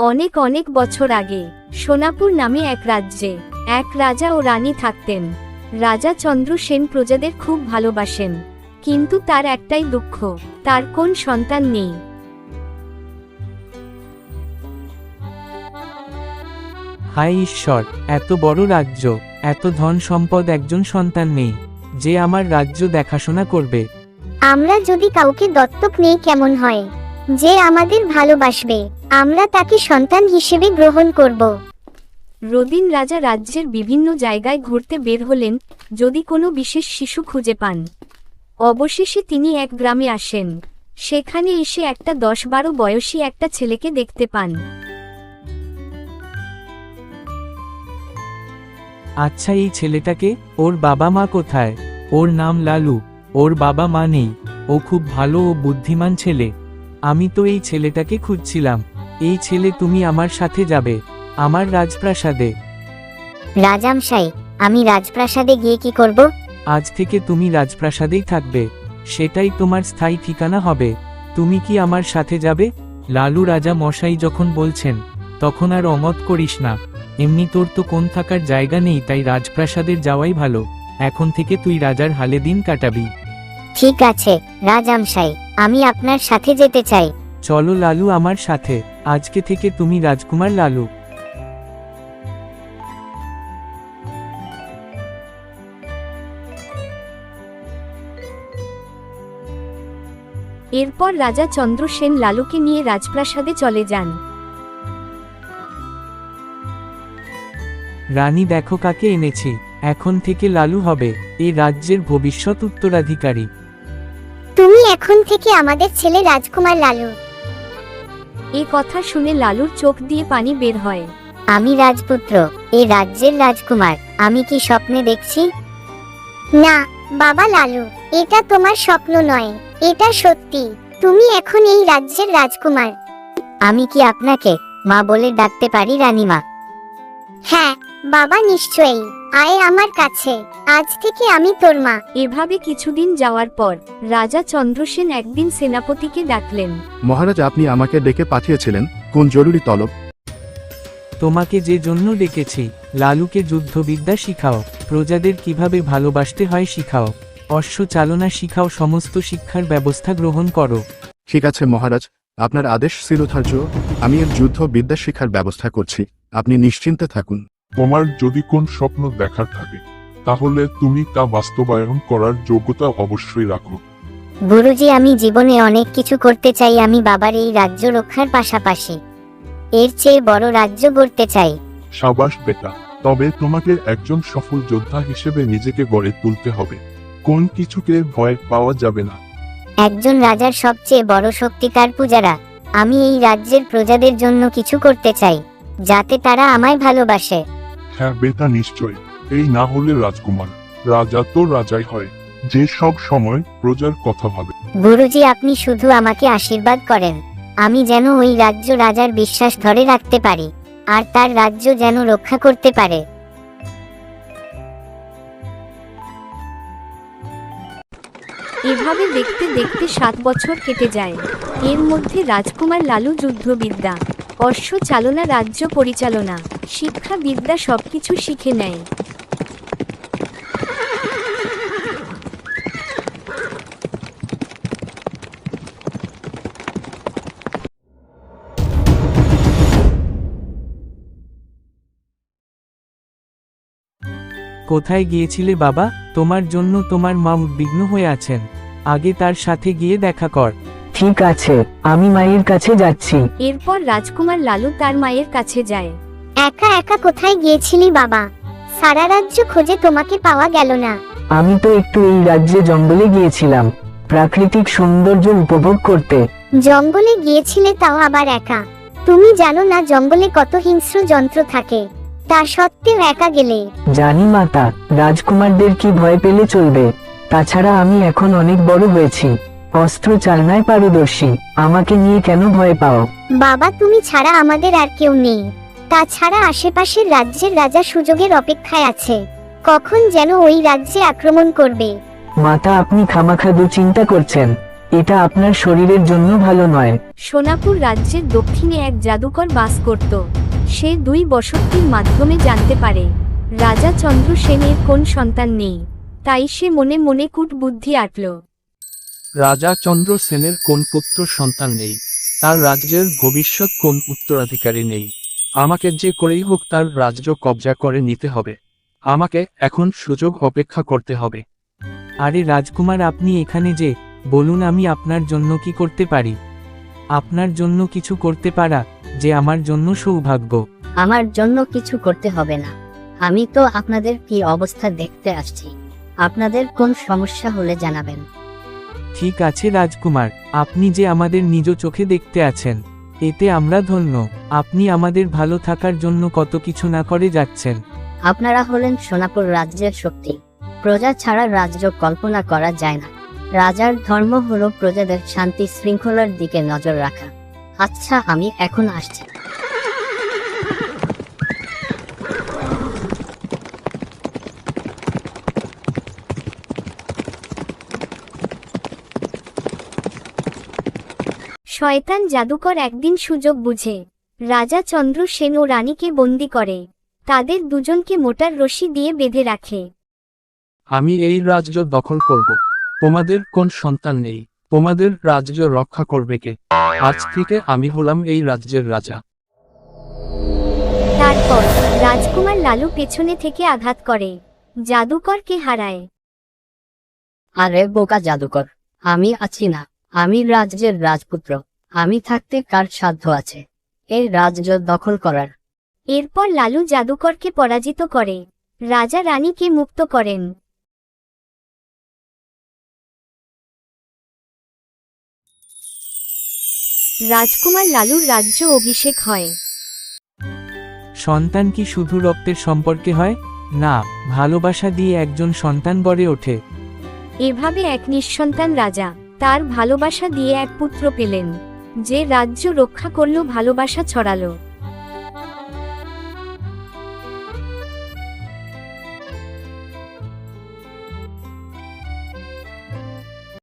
অনেক অনেক বছর আগে সোনাপুর নামে এক রাজ্যে এক রাজা ও রানী থাকতেন। রাজা চন্দ্র সেন প্রজাদের খুব ভালোবাসেন। কিন্তু তার একটাই দুঃখ তার কোন সন্তান নেই। হায় ঈশ্বর এত বড় রাজ্য এত ধন সম্পদ একজন সন্তান নেই যে আমার রাজ্য দেখাশোনা করবে। আমরা যদি কাউকে দত্তক নেই কেমন হয়? যে আমাদের ভালোবাসবে আমরা তাকে সন্তান হিসেবে গ্রহণ করব। রদিন রাজা রাজ্যের বিভিন্ন জায়গায় ঘুরতে বের হলেন যদি কোনো বিশেষ শিশু খুঁজে পান। অবশেষে তিনি এক গ্রামে আসেন। সেখানে এসে একটা দশ বারো বয়সী একটা ছেলেকে দেখতে পান। আচ্ছা এই ছেলেটাকে ওর বাবা মা কোথায়? ওর নাম লালু ওর বাবা মা নেই। ও খুব ভালো ও বুদ্ধিমান ছেলে। আমি তো এই ছেলেটাকে খুঁজছিলাম। এই ছেলে তুমি আমার সাথে যাবে। আমার রাজপ্রাসাদে। রাজামশাই আমি রাজপ্রাসাদে গিয়ে কি করব? আজ থেকে তুমি রাজপ্রাসাদেই থাকবে। সেটাই তোমার স্থায়ী ঠিকানা হবে। তুমি কি আমার সাথে যাবে? লালু রাজা মশাই যখন বলছেন তখন আর অমত করিস না। এমনি তোর তো কোন থাকার জায়গা নেই তাই রাজপ্রাসাদের যাওয়াই ভালো। এখন থেকে তুই রাজার হালে দিন কাটাবি। ঠিক আছে রাজামশাই আমি আপনার সাথে যেতে চাই। চলো লালু আমার সাথে আজকে থেকে তুমি রাজকুমার লালু। এরপর রাজা চন্দ্রসেন লালুকে নিয়ে রাজপ্রাসাদে চলে যান। রানী দেখো কাকে এনেছি এখন থেকে লালু হবে এই রাজ্যের ভবিষ্যৎ উত্তরাধিকারী। এখন থেকে আমাদের ছেলে রাজকুমার লালু। এ কথা শুনে লালুর চোখ দিয়ে পানি বের হয়। আমি রাজপুত্র এই রাজ্যের রাজকুমার। আমি কি স্বপ্নে দেখছি? না বাবা লালু এটা তোমার স্বপ্ন নয়। এটা সত্যি। তুমি এখন এই রাজ্যের রাজকুমার। আমি কি আপনাকে মা বলে ডাকতে পারি রানীমা? হ্যাঁ বাবা নিশ্চয়ই। আয় আমার কাছে আজ থেকে আমি তোর মা। এভাবে কিছুদিন যাওয়ার পর রাজা চন্দ্রসেন একদিন সেনাপতিকে ডাকলেন। মহারাজ আপনি আমাকে ডেকে পাঠিয়েছিলেন কোন জরুরি তলব? তোমাকে যে জন্য ডেকেছি লালুকে যুদ্ধবিদ্যা শিখাও প্রজাদের কীভাবে ভালোবাসতে হয় শিখাও অশ্ব চালনা শিখাও সমস্ত শিক্ষার ব্যবস্থা গ্রহণ করো। ঠিক আছে মহারাজ আপনার আদেশ শিরোধার্য আমি এর যুদ্ধ বিদ্যা শিক্ষার ব্যবস্থা করছি আপনি নিশ্চিন্তে থাকুন। তোমার যদি কোন স্বপ্ন দেখার থাকে তাহলে তুমি তা বাস্তবায়ন করার যোগ্যতা অবশ্যই রাখো। গুরুজি আমি জীবনে অনেক কিছু করতে চাই আমি বাবার এই রাজ্য রক্ষার পাশাপাশি এর চেয়ে বড় রাজ্য গড়তে চাই। সাবাস বেটা তবে তোমাকে একজন সফল যোদ্ধা হিসেবে নিজেকে গড়ে তুলতে হবে। কোন কিছুকে ভয় পাওয়া যাবে না। একজন রাজার সবচেয়ে বড় শক্তি তার পূজারা? আমি এই রাজ্যের প্রজাদের জন্য কিছু করতে চাই যাতে তারা আমায় ভালোবাসে। হ্যাঁ বেটা নিশ্চয়। এই না হলে রাজকুমার রাজা তো রাজাই হয়। যে সব সময় প্রজার কথা ভাবে। গুরুজি আপনি শুধু আমাকে আশীর্বাদ করেন। আমি যেন ওই রাজ্য রাজার বিশ্বাস ধরে রাখতে পারি আর তার রাজ্য যেন রক্ষা করতে পারে। এভাবে দেখতে দেখতে সাত বছর কেটে যায়। এর মধ্যে রাজকুমার লালু যুদ্ধবিদ্যা। অশ্ব চালনা, রাজ্য পরিচালনা, শিক্ষা, বিদ্যা সবকিছু শিখে নেয়। কোথায় গিয়েছিলে বাবা? তোমার জন্য তোমার মা উদ্বিগ্ন হয়ে আছেন। আগে তার সাথে গিয়ে দেখা কর। ঠিক আছে আমি মায়ের কাছে যাচ্ছি। এরপর রাজকুমার লালু তার মায়ের কাছে যায়। একা একা কোথায় গিয়েছিলি বাবা? সারা রাজ্য খোঁজে তোমাকে পাওয়া গেল না। আমি তো একটু এই রাজ্যে জঙ্গলে গিয়েছিলাম প্রাকৃতিক সৌন্দর্য উপভোগ করতে। জঙ্গলে গিয়েছিলে তাও আবার একা। তুমি জানো না জঙ্গলে কত হিংস্র যন্ত্র থাকে। তা সত্ত্বেও একা গেলে। জানি মাতা রাজকুমারদের কি ভয় পেলে চলবে। তাছাড়া আমি এখন অনেক বড় হয়েছি। অস্ত্র চালনায় পারদর্শী। আমাকে নিয়ে কেন ভয় পাও? বাবা তুমি ছাড়া আমাদের আর কেউ নেই। তাছাড়া আশেপাশের রাজ্যের রাজা সুযোগের অপেক্ষায় আছে। কখন যেন ওই রাজ্যে আক্রমণ করবে। মাতা আপনি খামাখা দুচিন্তা করছেন। এটা আপনার শরীরের জন্য ভালো নয়। সোনাপুর রাজ্যের দক্ষিণে এক জাদুকর বাস করত। সে দুই বসতির মাধ্যমে জানতে পারে রাজা চন্দ্রসেনের কোন সন্তান নেই। তাই সে মনে মনে কূট বুদ্ধি আটল। রাজা চন্দ্র সেনের কোন পুত্র সন্তান নেই তার রাজ্যের ভবিষ্যৎ কোন উত্তরাধিকারী নেই। আমাকে যে করেই হোক তার রাজ্য কবজা করে নিতে হবে। আমাকে এখন সুযোগ অপেক্ষা করতে হবে। আরে রাজকুমার আপনি এখানে যে বলুন আমি আপনার জন্য কি করতে পারি? আপনার জন্য কিছু করতে পারা যে আমার জন্য সৌভাগ্য। আমার জন্য কিছু করতে হবে না। আমি তো আপনাদের কি অবস্থা দেখতে আসছি। আপনাদের কোন সমস্যা হলে জানাবেন। ঠিক আছে রাজকুমার, আপনি যে আমাদের নিজ চোখে দেখতে আছেন, এতে আমরা ধন্য। আপনি আমাদের ভালো থাকার জন্য কত কিছু না করে যাচ্ছেন। আপনারা হলেন সোনাপুর রাজ্যের শক্তি। প্রজা ছাড়া রাজ্য কল্পনা করা যায় না। রাজার ধর্ম হলো প্রজাদের শান্তি শৃঙ্খলার দিকে নজর রাখা। আচ্ছা আমি এখন আসছি শয়তান জাদুকর একদিন সুযোগ বুঝে। রাজা চন্দ্রসেন ও রানীকে বন্দি করে। তাদের দুজনকে মোটার রশি দিয়ে বেঁধে রাখে। আমি এই রাজ্য দখল করব। তোমাদের কোন সন্তান নেই। তোমাদের রাজ্য রক্ষা করবে কে? আজ থেকে আমি হলাম এই রাজ্যের রাজা। তারপর রাজকুমার লালু পেছনে থেকে আঘাত করে। জাদুকরকে হারায়। আরে বোকা জাদুকর আমি আছি না। আমি রাজ্যের রাজপুত্র। আমি থাকতে কার সাধ্য আছে? এর রাজ্য দখল করার। এরপর লালু জাদুকরকে পরাজিত করে। রাজা রানীকে মুক্ত করেন। রাজকুমার লালুর রাজ্য অভিষেক হয়। সন্তান কি শুধু রক্তের সম্পর্কে হয়? না ভালোবাসা দিয়ে একজন সন্তান গড়ে ওঠে। এভাবে এক নিঃসন্তান রাজা তার ভালোবাসা দিয়ে এক পুত্র পেলেন। যে রাজ্য রক্ষা করল ভালোবাসা ছড়ালো।